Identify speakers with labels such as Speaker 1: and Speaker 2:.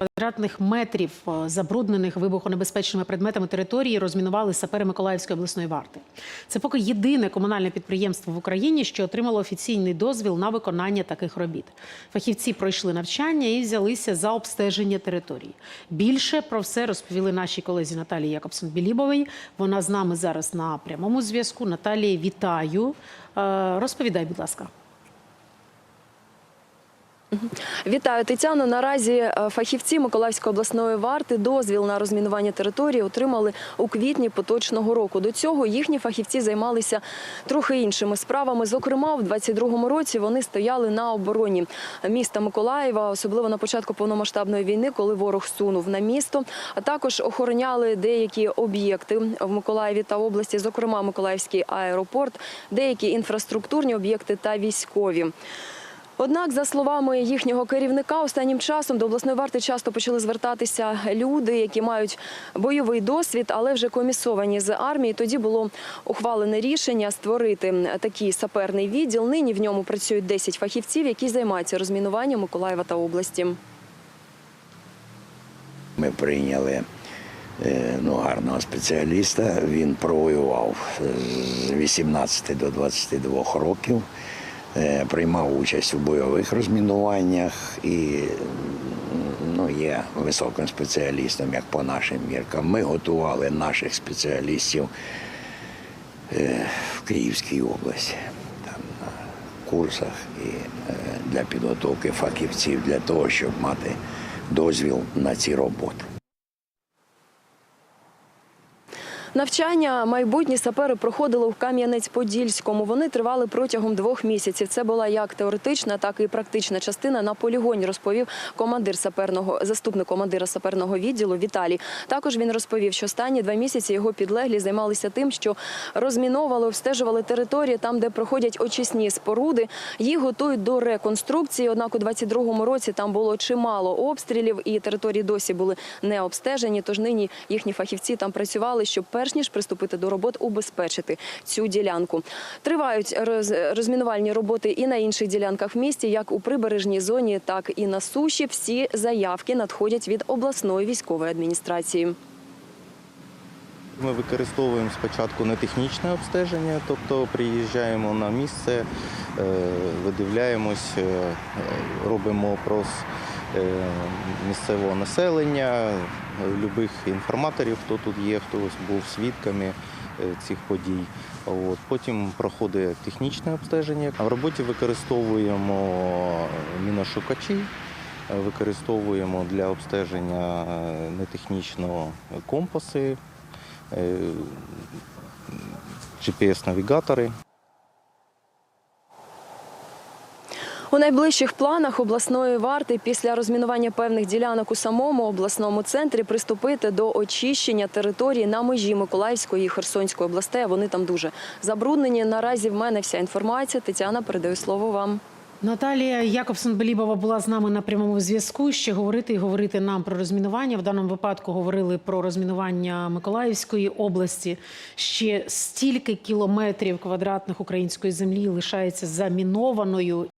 Speaker 1: квадратних метрів е, забруднених вибухонебезпечними предметами території розмінували сапери Миколаївської обласної варти. Це поки єдине комунальне підприємство в Україні, що отримало офіційний дозвіл на виконання таких робіт. Фахівці пройшли навчання і взялися за обстеження території. Більше про все розповіли нашій колезі Наталії Якобсон-Білібовій. Вона з нами зараз на прямому зв'язку. Наталія, вітаю. Е, Розповідай, будь ласка.
Speaker 2: Вітаю, Тетяно. Наразі е, фахівці Миколаївської обласної варти дозвіл на розмінування території отримали у квітні поточного року. До цього їхні фахівці займалися трохи іншими справами. Зокрема, в 22-му році вони стояли на обороні міста Миколаєва, особливо на початку повномасштабної війни, коли ворог сунув на місто. А також охороняли деякі об'єкти в Миколаєві та області, зокрема Миколаївський аеропорт, деякі інфраструктурні об'єкти та військові. Однак, за словами їхнього керівника, останнім часом до обласної варти часто почали звертатися люди, які мають бойовий досвід, але вже комісовані з армії. Тоді було ухвалене рішення створити такий саперний відділ. Нині в ньому працюють 10 фахівців, які займаються розмінуванням Миколаєва та області.
Speaker 3: Ми прийняли е, ну, гарного спеціаліста. Він провоював з 18 до 22 років, приймав участь у бойових розмінуваннях і ну, є високим спеціалістом, як по нашим міркам. Ми готували наших спеціалістів е, в Київській області. Там на курсах і е, для підготовки фахівців для того, щоб мати дозвіл на ці роботи.
Speaker 2: Навчання майбутні сапери проходили в Кам'янець-Подільському. Вони тривали протягом двох місяців. Це була як теоретична, так і практична частина на полігоні, розповів командир саперного заступник командира саперного відділу Віталій. Також він розповів, що останні два місяці його підлеглі займалися тим, що розміновували, обстежували території там, де проходять очисні споруди. Їх готують до реконструкції. Однак у 22-му році там було чимало обстрілів, і території досі були не обстежені. Тож нині їхні фахівці там працювали, щоб перш ніж приступити до робот, убезпечити цю ділянку. Тривають роз- розмінувальні роботи і на інших ділянках в місті, як у прибережній зоні, так і на суші. Всі заявки надходять від обласної військової адміністрації.
Speaker 4: Ми використовуємо спочатку не технічне обстеження, тобто приїжджаємо на місце, е, видивляємось, е, робимо опрос місцевого населення, е, любих інформаторів, хто тут є, хто був свідками е, цих подій. От. Потім проходить технічне обстеження. В роботі використовуємо міношукачі, е, використовуємо для обстеження е, нетехнічного компаси, е, GPS-навігатори.
Speaker 2: У найближчих планах обласної варти після розмінування певних ділянок у самому обласному центрі приступити до очищення території на межі Миколаївської і Херсонської областей. Вони там дуже забруднені. Наразі в мене вся інформація. Тетяна, передаю слово вам.
Speaker 1: Наталія Якобсон-Белібова була з нами на прямому зв'язку. Ще говорити і говорити нам про розмінування. В даному випадку говорили про розмінування Миколаївської області. Ще стільки кілометрів квадратних української землі лишається замінованою.